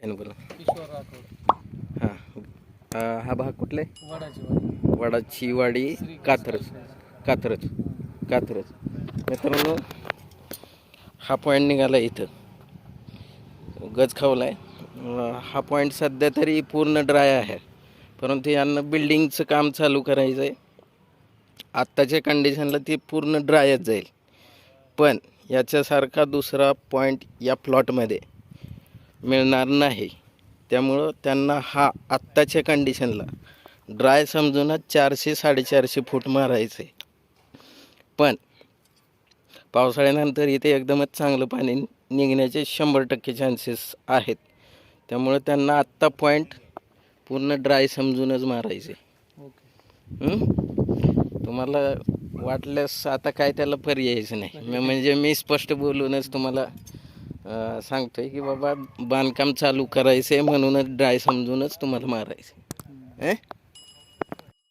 त्यानं बोला. किशोर राठोड. हां. अं, हा भाग कुठला? आहे वडाची वाडी. वडाची वाडी कात्रज. कात्रज. कात्रज. मित्रांनो हा पॉईंट निघाला इथं. गज खावला आहे हा पॉईंट सध्या तरी पूर्ण ड्राय आहे. परंतु यांना बिल्डिंगचं काम चालू करायचं आहे आत्ताच्या कंडिशनला ती पूर्ण ड्रायच जाईल. पण याच्यासारखा दुसरा पॉईंट या प्लॉटमध्ये मिळणार नाही. त्यामुळं त्यांना हा आत्ताच्या कंडिशनला ड्राय समजूनच चारशे साडेचारशे फूट मारायचं पण पावसाळ्यानंतर इथे एकदमच चांगलं पाणी निघण्याचे शंभर टक्के चान्सेस आहेत. त्यामुळं त्यांना आत्ता पॉईंट पूर्ण ड्राय समजूनच मारायचे? तुम्हाला वाटल्यास आता काय त्याला पर्यायच नाही. मी- म्हणजे मी स्पष्ट बोलूनच तुम्हाला सांगतोय की बाबा बांधकाम चालू करायचं आहे म्हणूनच ड्राय समजूनच तुम्हाला मारायचं आहे